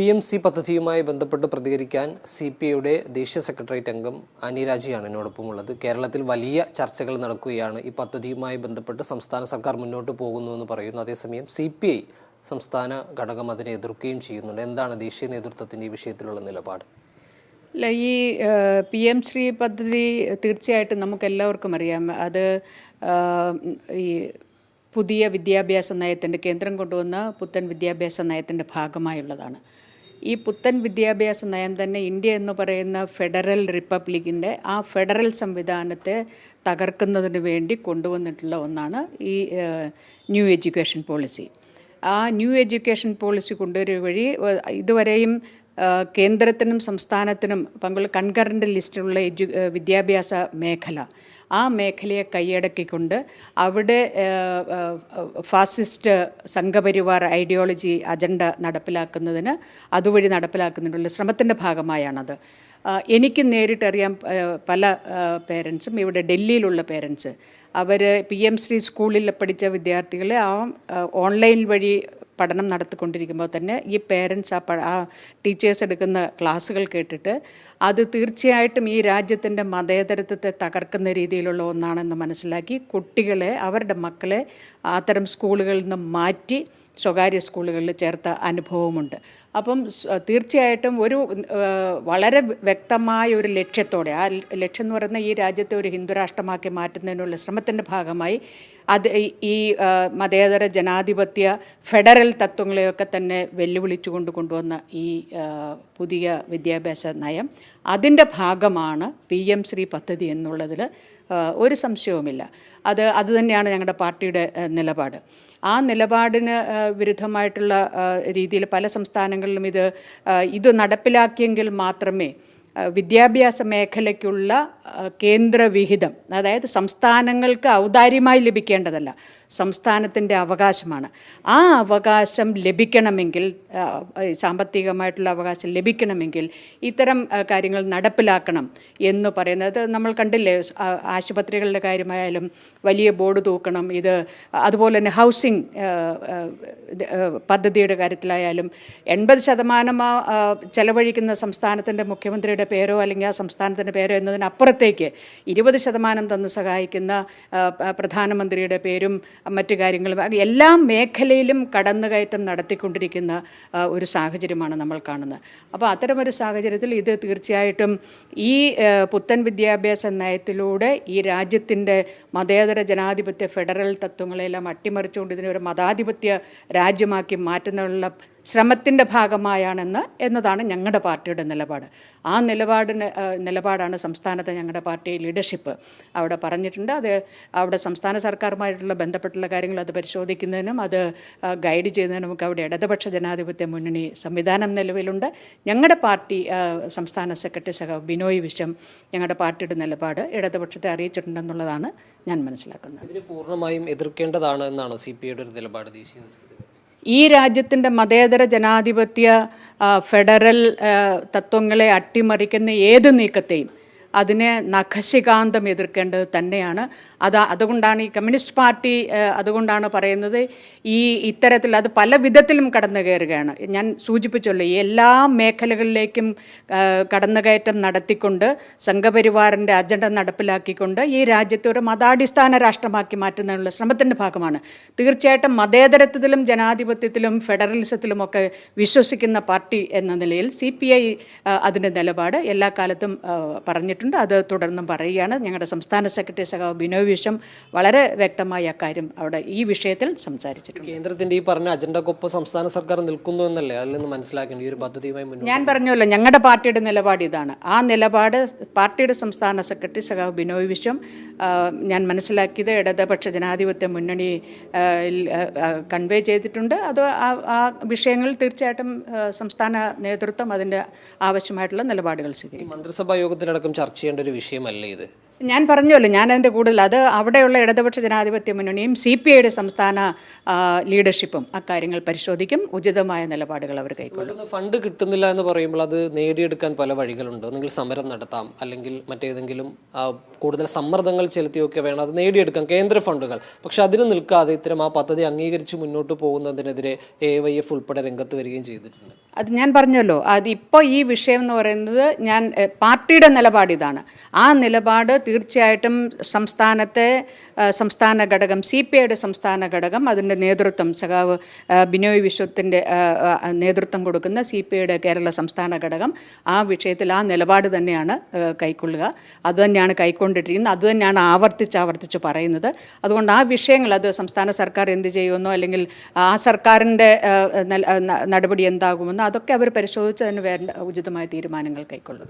P M C പദ്ധതിയുമായി ബന്ധപ്പെട്ട് പ്രതികരിക്കാൻ സി പി ഐയുടെ ദേശീയ സെക്രട്ടേറിയറ്റ് അംഗം അനി രാജിയാണ് എന്നോടൊപ്പമുള്ളത്. കേരളത്തിൽ വലിയ ചർച്ചകൾ നടക്കുകയാണ്. ഈ പദ്ധതിയുമായി ബന്ധപ്പെട്ട് സംസ്ഥാന സർക്കാർ മുന്നോട്ട് പോകുന്നു എന്ന് പറയുന്നു. അതേസമയം സി പി ഐ സംസ്ഥാന ഘടകം അതിനെ എതിർക്കുകയും ചെയ്യുന്നുണ്ട്. എന്താണ് ദേശീയ നേതൃത്വത്തിന്റെ ഈ വിഷയത്തിലുള്ള നിലപാട്? അല്ല ഈ പി എം ശ്രീ പദ്ധതി തീർച്ചയായിട്ടും നമുക്ക് എല്ലാവർക്കും അറിയാം. അത് ഈ പുതിയ വിദ്യാഭ്യാസ നയത്തിന്റെ കേന്ദ്രം കൊണ്ടുവന്ന പുത്തൻ വിദ്യാഭ്യാസ നയത്തിന്റെ ഭാഗമായുള്ളതാണ്. ഈ പുത്തൻ വിദ്യാഭ്യാസ നയം തന്നെ ഇന്ത്യ എന്ന് പറയുന്ന ഫെഡറൽ റിപ്പബ്ലിക്കിന്റെ ആ ഫെഡറൽ സംവിധാനത്തെ തകർക്കുന്നതിന് വേണ്ടി കൊണ്ടുവന്നിട്ടുള്ള ഒന്നാണ് ഈ ന്യൂ എഡ്യൂക്കേഷൻ പോളിസി. ആ ന്യൂ എഡ്യൂക്കേഷൻ പോളിസി കൊണ്ടുവരിക വഴി ഇതുവരെയും കേന്ദ്രത്തിനും സംസ്ഥാനത്തിനും പങ്കുള്ള കൺകറന്റ് ലിസ്റ്റിലുള്ള എഡ്യു വിദ്യാഭ്യാസ മേഖല ആ മേഖലയെ കൈയടക്കിക്കൊണ്ട് അവിടെ ഫാസിസ്റ്റ് സംഘപരിവാർ ഐഡിയോളജി അജണ്ട നടപ്പിലാക്കുന്നതിന് അതുവഴി നടപ്പിലാക്കുന്നതിനുള്ള ശ്രമത്തിന്റെ ഭാഗമായാണത്. എനിക്ക് നേരിട്ടറിയാം പല പേരൻസും ഇവിടെ ഡൽഹിയിലുള്ള പേരൻസ്. അവർ പി എം ശ്രീ സ്കൂളിൽ പഠിച്ച വിദ്യാർത്ഥികളെ ആ, ഓൺലൈൻ വഴി പഠനം നടത്തിക്കൊണ്ടിരിക്കുമ്പോൾ തന്നെ ഈ പേരൻസ് ആ ആ ടീച്ചേഴ്സ് എടുക്കുന്ന ക്ലാസ്സുകൾ കേട്ടിട്ട് അത് തീർച്ചയായിട്ടും ഈ രാജ്യത്തിന്റെ മതേതരത്വത്തെ തകർക്കുന്ന രീതിയിലുള്ള ഒന്നാണെന്ന് മനസ്സിലാക്കി കുട്ടികളെ അവരുടെ മക്കളെ അത്തരം സ്കൂളുകളിൽ നിന്ന് മാറ്റി സ്വകാര്യ സ്കൂളുകളിൽ ചേർത്ത അനുഭവമുണ്ട്. അപ്പം തീർച്ചയായിട്ടും ഒരു വളരെ വ്യക്തമായ ഒരു ലക്ഷ്യത്തോടെ ആ ലക്ഷ്യം എന്ന് പറയുന്ന ഈ രാജ്യത്തെ ഒരു ഹിന്ദുരാഷ്ട്രമാക്കി മാറ്റുന്നതിനുള്ള ശ്രമത്തിന്റെ ഭാഗമായി അത് ഈ- മതേതര ജനാധിപത്യ ഫെഡറൽ തത്വങ്ങളെയൊക്കെ തന്നെ വെല്ലുവിളിച്ചുകൊണ്ട് കൊണ്ടുവന്ന ഈ പുതിയ വിദ്യാഭ്യാസ നയം. അതിന്റെ ഭാഗമാണ് പി എം ശ്രീ പദ്ധതി എന്നുള്ളതിൽ ഒരു സംശയവുമില്ല. അത് അതുതന്നെയാണ് ഞങ്ങളുടെ പാർട്ടിയുടെ നിലപാട്. ആ നിലപാടിന് വിരുദ്ധമായിട്ടുള്ള രീതിയിൽ പല സംസ്ഥാനങ്ങളിലും ഇത് ഇത് നടപ്പിലാക്കിയെങ്കിൽ മാത്രമേ വിദ്യാഭ്യാസ മേഖലയ്ക്കുള്ള കേന്ദ്രവിഹിതം അതായത് സംസ്ഥാനങ്ങൾക്ക് ഔദാര്യമായി ലഭിക്കേണ്ടതല്ല. സംസ്ഥാനത്തിന്റെ അവകാശമാണ്. ആ അവകാശം ലഭിക്കണമെങ്കിൽ സാമ്പത്തികമായിട്ടുള്ള അവകാശം ലഭിക്കണമെങ്കിൽ ഇത്തരം കാര്യങ്ങൾ നടപ്പിലാക്കണം എന്ന് പറയുന്നത്. നമ്മൾ കണ്ടില്ലേ ആശുപത്രികളുടെ കാര്യമായാലും വലിയ ബോർഡ് തൂക്കണം ഇത് അതുപോലെ തന്നെ ഹൗസിംഗ് പദ്ധതിയുടെ കാര്യത്തിലായാലും എൺപത് ശതമാനം ചെലവഴിക്കുന്ന സംസ്ഥാനത്തിന്റെ മുഖ്യമന്ത്രിയുടെ പേരോ അല്ലെങ്കിൽ ആ സംസ്ഥാനത്തിന്റെ പേരോ എന്നതിനപ്പുറത്തേക്ക് ഇരുപത് ശതമാനം തന്ന് സഹായിക്കുന്ന പ്രധാനമന്ത്രിയുടെ പേരും മറ്റു കാര്യങ്ങളും എല്ലാ മേഖലയിലും കടന്നുകയറ്റം നടത്തിക്കൊണ്ടിരിക്കുന്ന ഒരു സാഹചര്യമാണ് നമ്മൾ കാണുന്നത്. അപ്പോൾ അത്തരമൊരു സാഹചര്യത്തിൽ ഇത് തീർച്ചയായിട്ടും ഈ പുത്തൻ വിദ്യാഭ്യാസ നയത്തിലൂടെ ഈ രാജ്യത്തിന്റെ മതേതര ജനാധിപത്യ ഫെഡറൽ തത്വങ്ങളെല്ലാം അട്ടിമറിച്ചുകൊണ്ട് ഇതിനെ ഒരു മതാധിപത്യ രാജ്യമാക്കി മാറ്റുന്നതിനുള്ള ശ്രമത്തിന്റെ ഭാഗമായാണെന്ന് എന്നതാണ് ഞങ്ങളുടെ പാർട്ടിയുടെ നിലപാട്. ആ നിലപാടിന് നിലപാടാണ് സംസ്ഥാനത്തെ ഞങ്ങളുടെ പാർട്ടി ലീഡർഷിപ്പ്. അവിടെ പറഞ്ഞിട്ടുണ്ട് അത് അവിടെ സംസ്ഥാന സർക്കാരുമായിട്ടുള്ള ബന്ധപ്പെട്ടുള്ള കാര്യങ്ങൾ അത് പരിശോധിക്കുന്നതിനും അത് ഗൈഡ് ചെയ്യുന്നതിനും നമുക്ക് അവിടെ ഇടതുപക്ഷ ജനാധിപത്യ മുന്നണി സംവിധാനം നിലവിലുണ്ട്. ഞങ്ങളുടെ പാർട്ടി സംസ്ഥാന സെക്രട്ടറി സഹ ബിനോയ് വിശ്വം ഞങ്ങളുടെ പാർട്ടിയുടെ നിലപാട് ഇടതുപക്ഷത്തെ അറിയിച്ചിട്ടുണ്ടെന്നുള്ളതാണ് ഞാൻ മനസ്സിലാക്കുന്നത്. ഇതിനെ പൂർണമായും എതിർക്കേണ്ടതാണ് എന്നാണ് സി പി ഐയുടെ ഒരു നിലപാട് ദേശീയ ഈ രാജ്യത്തിന്റെ മതേതര ജനാധിപത്യ ഫെഡറൽ തത്വങ്ങളെ അട്ടിമറിക്കുന്ന ഏത് നീക്കത്തെയും അതിനെ നഖശികാന്തം എതിർക്കേണ്ടത് തന്നെയാണ്. അത് അതുകൊണ്ടാണ് ഈ കമ്മ്യൂണിസ്റ്റ് പാർട്ടി അതുകൊണ്ടാണ് പറയുന്നത് ഈ ഇത്തരത്തിൽ അത് പല വിധത്തിലും കടന്നു കയറുകയാണ്. ഞാൻ സൂചിപ്പിച്ചല്ലോ എല്ലാ മേഖലകളിലേക്കും കടന്നുകയറ്റം നടത്തിക്കൊണ്ട് സംഘപരിവാറിന്റെ അജണ്ട നടപ്പിലാക്കിക്കൊണ്ട് ഈ രാജ്യത്തെ ഒരു മതാടിസ്ഥാന രാഷ്ട്രമാക്കി മാറ്റുന്നതിനുള്ള ശ്രമത്തിന്റെ ഭാഗമാണ്. തീർച്ചയായിട്ടും മതേതരത്വത്തിലും ജനാധിപത്യത്തിലും ഫെഡറലിസത്തിലും ഒക്കെ വിശ്വസിക്കുന്ന പാർട്ടി എന്ന നിലയിൽ സി അതിന്റെ നിലപാട് എല്ലാ കാലത്തും ആ, പറഞ്ഞിട്ടുണ്ട്. അത് തുടർന്നും പറയുകയാണ്. ഞങ്ങളുടെ സംസ്ഥാന സെക്രട്ടറി സഖാവ് ബിനോയ് വിശ്വം വളരെ വ്യക്തമായ കാര്യം അവിടെ ഈ വിഷയത്തിൽ സംസാരിച്ചിട്ടുണ്ട്. കേന്ദ്രത്തിന്റെ ഈ പറഞ്ഞ അജണ്ടക്കൊപ്പം സംസ്ഥാന സർക്കാർ നിൽക്കുന്നു എന്നല്ലേ? അതിൽ നിന്ന് മനസ്സിലാക്കേണ്ട ഈ ഒരു പദ്ധതിയുമായി ഞാൻ പറഞ്ഞല്ലോ ഞങ്ങളുടെ പാർട്ടിയുടെ നിലപാട് ഇതാണ്. ആ നിലപാട് പാർട്ടിയുടെ സംസ്ഥാന സെക്രട്ടറി സഖാവ് ബിനോയ് വിശ്വം ഞാൻ മനസ്സിലാക്കിയത് ഇടതുപക്ഷ ജനാധിപത്യ മുന്നണി കൺവേ ചെയ്തിട്ടുണ്ട്. അത് ആ- ആ വിഷയങ്ങളിൽ തീർച്ചയായിട്ടും സംസ്ഥാന നേതൃത്വം അതിന്റെ ആവശ്യമായിട്ടുള്ള നിലപാടുകൾ സ്വീകരിക്കും. മന്ത്രിസഭാ യോഗത്തിലടക്കം ചർച്ച ചെയ്യേണ്ട ഒരു വിഷയമല്ലേ ഇത്. ഞാൻ പറഞ്ഞല്ലോ ഞാൻ അതിന്റെ കൂടുതൽ അത് അവിടെയുള്ള ഇടതുപക്ഷ ജനാധിപത്യ മുന്നണിയും സി പി ഐയുടെ സംസ്ഥാന ലീഡർഷിപ്പും അക്കാര്യങ്ങൾ പരിശോധിക്കും ഉചിതമായ നിലപാടുകൾ അവർ കൈക്കൊള്ളും. ഫണ്ട് കിട്ടുന്നില്ല എന്ന് പറയുമ്പോൾ അത് നേടിയെടുക്കാൻ പല വഴികളുണ്ട്. നിങ്ങൾ സമരം നടത്താം അല്ലെങ്കിൽ മറ്റേതെങ്കിലും കൂടുതൽ സമ്മർദ്ദങ്ങൾ ചെലുത്തിയൊക്കെ വേണം അത് നേടിയെടുക്കാം കേന്ദ്ര ഫണ്ടുകൾ. പക്ഷെ അതിന് നിൽക്കാതെ ഇത്തരം ആ പദ്ധതി അംഗീകരിച്ച് മുന്നോട്ട് പോകുന്നതിനെതിരെ എ വൈ എഫ് ഉൾപ്പെടെ രംഗത്ത് വരികയും ചെയ്തിട്ടുണ്ട്. അത് ഞാൻ പറഞ്ഞല്ലോ അതിപ്പോൾ ഈ വിഷയം എന്ന് പറയുന്നത് ഞാൻ പാർട്ടിയുടെ നിലപാട് ഇതാണ്. ആ നിലപാട് തീർച്ചയായിട്ടും സംസ്ഥാനത്തെ സംസ്ഥാന ഘടകം സി പി ഐയുടെ സംസ്ഥാന ഘടകം അതിന്റെ നേതൃത്വം സഖാവ് ബിനോയ് വിശ്വത്തിന്റെ നേതൃത്വം കൊടുക്കുന്ന സി പി ഐയുടെ കേരള സംസ്ഥാന ഘടകം ആ വിഷയത്തിൽ ആ നിലപാട് തന്നെയാണ് കൈക്കൊള്ളുക. അതുതന്നെയാണ് അത് തന്നെയാണ് ആവർത്തിച്ച് ആവർത്തിച്ച് പറയുന്നത്. അതുകൊണ്ട് ആ വിഷയങ്ങൾ അത് സംസ്ഥാന സർക്കാർ എന്ത് ചെയ്യുമെന്നോ അല്ലെങ്കിൽ ആ സർക്കാരിന്റെ നടപടി എന്താകുമെന്നോ അതൊക്കെ അവർ പരിശോധിച്ച് അതിന് വേണ്ട ഉചിതമായ തീരുമാനങ്ങൾ കൈക്കൊള്ളും.